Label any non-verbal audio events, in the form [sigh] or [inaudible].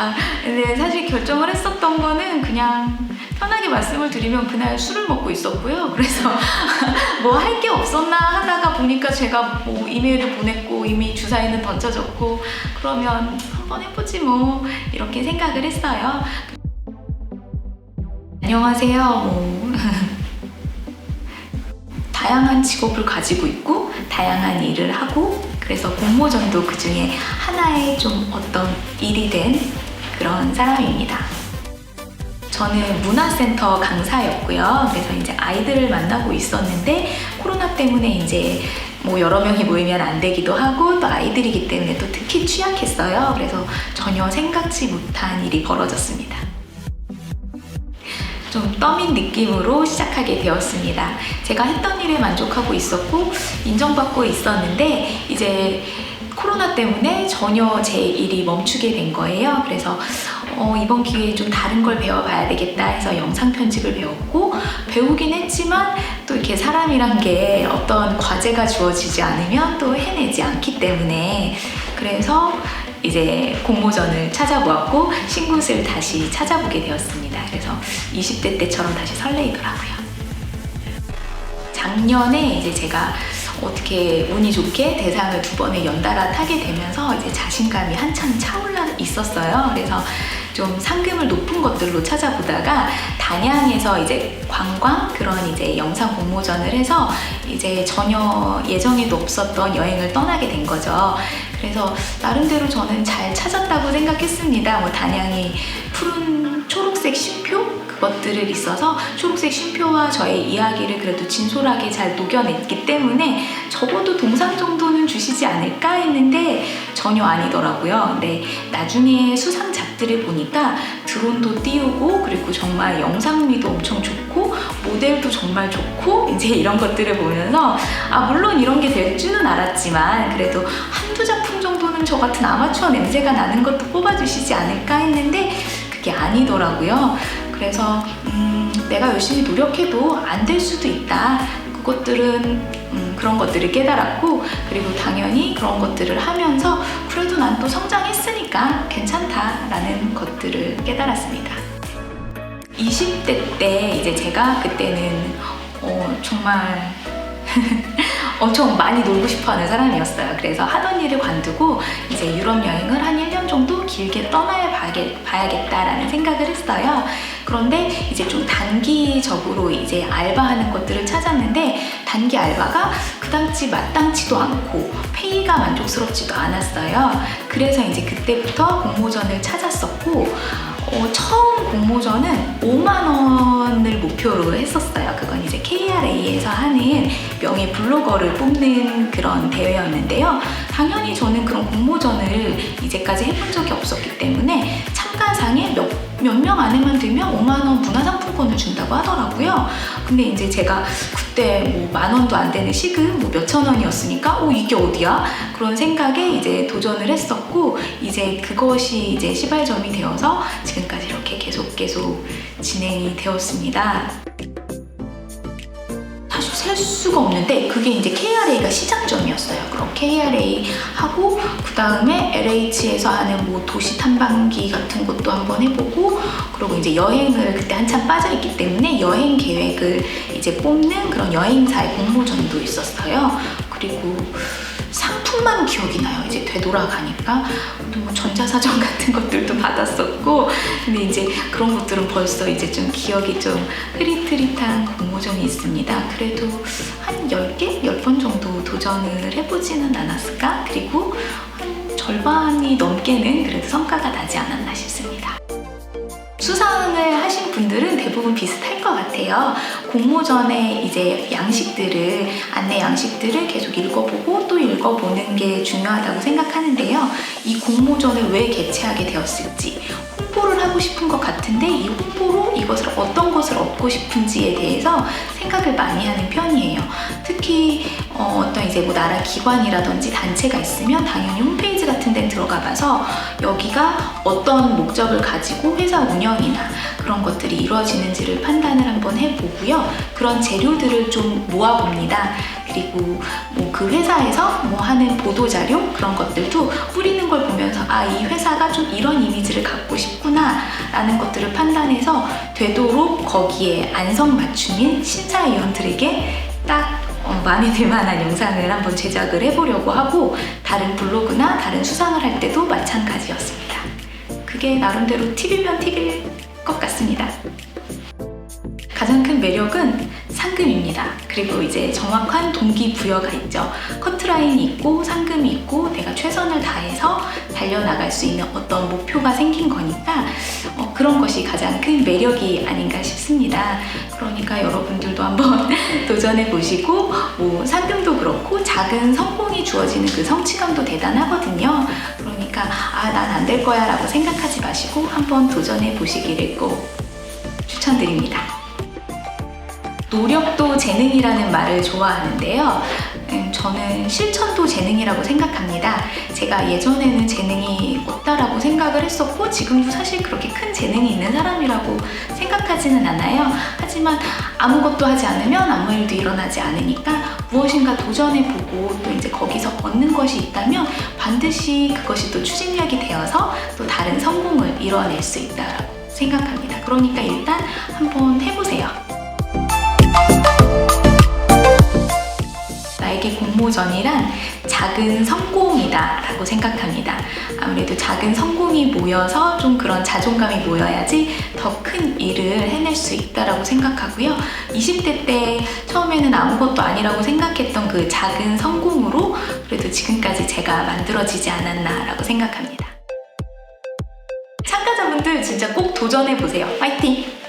아, 근데 사실 결정을 했었던 거는 그냥 편하게 말씀을 드리면 그날 술을 먹고 있었고요. 그래서 [laughs] 뭐 할 게 없었나 하다가 보니까 제가 뭐 이메일을 보냈고 이미 주사위는 던져졌고 그러면 한번 해보지 뭐 이렇게 생각을 했어요. 안녕하세요. 뭐 [laughs] 다양한 직업을 가지고 있고 다양한 일을 하고 그래서 공모전도 그 중에 하나의 좀 어떤 일이 된 그런 사람입니다. 저는 문화센터 강사였고요. 그래서 이제 아이들을 만나고 있었는데 코로나 때문에 이제 뭐 여러 명이 모이면 안 되기도 하고 또 아이들이기 때문에 또 특히 취약했어요. 그래서 전혀 생각지 못한 일이 벌어졌습니다. 좀 떠민 느낌으로 시작하게 되었습니다. 제가 했던 일에 만족하고 있었고 인정받고 있었는데 이제 코로나 때문에 전혀 제 일이 멈추게 된 거예요. 그래서 어, 이번 기회에 좀 다른 걸 배워봐야 되겠다 해서 영상 편집을 배웠고 배우긴 했지만 또 이렇게 사람이란 게 어떤 과제가 주어지지 않으면 또 해내지 않기 때문에 그래서 이제 공모전을 찾아보았고 신굿을 다시 찾아보게 되었습니다. 그래서 20대 때처럼 다시 설레이더라고요. 작년에 이제 제가 어떻게 운이 좋게 대상을 두 번을 연달아 타게 되면서 이제 자신감이 한참 차올라 있었어요. 그래서 좀 상금을 높은 것들로 찾아보다가 단양에서 이제 관광 그런 이제 영상 공모전을 해서 이제 전혀 예정에도 없었던 여행을 떠나게 된 거죠. 그래서 나름대로 저는 잘 찾았다고 생각했습니다. 뭐 단양이 푸른 초록색 그 것들을 있어서 초록색 쉼표와 저의 이야기를 그래도 진솔하게 잘 녹여냈기 때문에 적어도 동상 정도는 주시지 않을까 했는데 전혀 아니더라고요. 근데 나중에 수상 작들을 보니까 드론도 띄우고 그리고 정말 영상미도 엄청 좋고 모델도 정말 좋고 [laughs] 이제 이런 것들을 보면서 아 물론 이런 게 될 줄은 알았지만 그래도 한두 작품 정도는 저 같은 아마추어 냄새가 나는 것도 뽑아주시지 않을까 했는데 그게 아니더라고요. 그래서 음, 내가 열심히 노력해도 안 될 수도 있다. 그것들은 음, 그런 것들을 깨달았고 그리고 당연히 그런 것들을 하면서 그래도 난 또 성장했으니까 괜찮다라는 것들을 깨달았습니다. 20대 때 이제 제가 그때는 어, 정말 [laughs] 엄청 많이 놀고 싶어 하는 사람이었어요. 그래서 하던 일을 관두고 이제 유럽 여행을 한 1년 정도 길게 떠나야 봐야겠- 봐야겠다라는 생각을 했어요. 그런데 이제 좀 단기적으로 이제 알바하는 것들을 찾았는데 단기 알바가 그당치 마땅치도 않고 페이가 만족스럽지도 않았어요. 그래서 이제 그때부터 공모전을 찾았었고 어, 처음 공모전은 5만 원을 목표로 했었어요. 그건 이제 KRA에서 하는 명예 블로거를 뽑는 그런 대회였는데요. 당연히 저는 그런 공모전을 이제까지 해본 적이 없었기 때문에 참가상에 몇 몇명 안에만 들면 5만 원 문화상품권을 준다고 하더라고요. 근데 이제 제가 그때 뭐 만 원도 안 되는 시급 뭐 몇천 원이었으니까 어 이게 어디야? 그런 생각에 이제 도전을 했었고 이제 그것이 이제 시발점이 되어서 지금까지 이렇게 계속 계속 진행이 되었습니다. 셀 수가 없는데 그게 이제 KRA가 시작점이었어요. 그럼 KRA 하고 그 다음에 LH에서 하는 뭐 도시 탐방기 같은 것도 한번 해보고 그리고 이제 여행을 그때 한참 빠져있기 때문에 여행 계획을 이제 뽑는 그런 여행사의 공모전도 있었어요. 그리고 상 품만 기억이 나요. 이제 되돌아가니까 또뭐 전자사전 [laughs] 같은 것들도 받았었고 근데 이제 그런 것들은 벌써 이제 좀 기억이 좀 흐릿흐릿한 공모전이 있습니다. 그래도 한 10개? 10번 정도 도전을 해보지는 않았을까? 그리고 한 절반이 넘게는 그래도 성과가 나지 않았나 싶습니다. 수상을 하신 분들은 대부분 비슷할 것 같아요. 공모 전에 이제 양식들을, 안내 양식들을 계속 읽어보고 또 읽어보는 게 중요하다고 생각하는데요. 이 공모전을 왜 개최하게 되었을지 홍보를 하고 싶은 것 같은데 이 홍보로 이것을 어떤 것을 얻고 싶은지에 대해서 생각을 많이 하는 편이에요. 특히 어, 떤 이제 뭐 나라 기관이라든지 단체가 있으면 당연히 홈페이지 같은 데 들어가 봐서 여기가 어떤 목적을 가지고 회사 운영이나 그런 것들이 이루어지는지를 판단을 한번 해보고요. 그런 재료들을 좀 모아봅니다. 그리고 뭐 그 회사에서 뭐 하는 보도 자료 그런 것들도 뿌리는 걸 보면서 아 이 회사가 좀 이런 이미지를 갖고 싶구나 라는 것들을 판단해서 되도록 거기에 안성 맞춤인 심사위원들에게 딱 어, 마음에 들 만한 영상을 한번 제작을 해보려고 하고 다른 블로그나 다른 수상을 할 때도 마찬가지였습니다. 그게 나름대로 팁이면 팁일 것 같습니다. 가장 큰 매력은 상금입니다. 그리고 이제 정확한 동기부여가 있죠. 커트라인이 있고 상금이 있고 내가 최선을 다해서 달려나갈 수 있는 어떤 목표가 생긴 거니까 어, 그런 것이 가장 큰 매력이 아닌가 싶습니다. 그러니까 여러분들도 한번 [laughs] 도전해 보시고 뭐 상금도 그렇고 작은 성공이 주어지는 그 성취감도 대단하거든요. 그러니까 아 난 안 될 거야 라고 생각하지 마시고 한번 도전해 보시기를 꼭 추천드립니다. 노력도 재능이라는 말을 좋아하는데요. 음, 저는 실천도 재능이라고 생각합니다. 제가 예전에는 재능이 없다라고 생각을 했었고, 지금도 사실 그렇게 큰 재능이 있는 사람이라고 생각하지는 않아요. 하지만 아무것도 하지 않으면 아무 일도 일어나지 않으니까 무엇인가 도전해보고 또 이제 거기서 얻는 것이 있다면 반드시 그것이 또 추진력이 되어서 또 다른 성공을 이뤄낼 수 있다라고 생각합니다. 그러니까 일단 한번 해보세요. 공모전이란 작은 성공이다 라고 생각합니다. 아무래도 작은 성공이 모여서 좀 그런 자존감이 모여야지 더 큰 일을 해낼 수 있다라고 생각하고요. 20대 때 처음에는 아무것도 아니라고 생각했던 그 작은 성공으로 그래도 지금까지 제가 만들어지지 않았나라고 생각합니다. 참가자분들 진짜 꼭 도전해 보세요. 파이팅!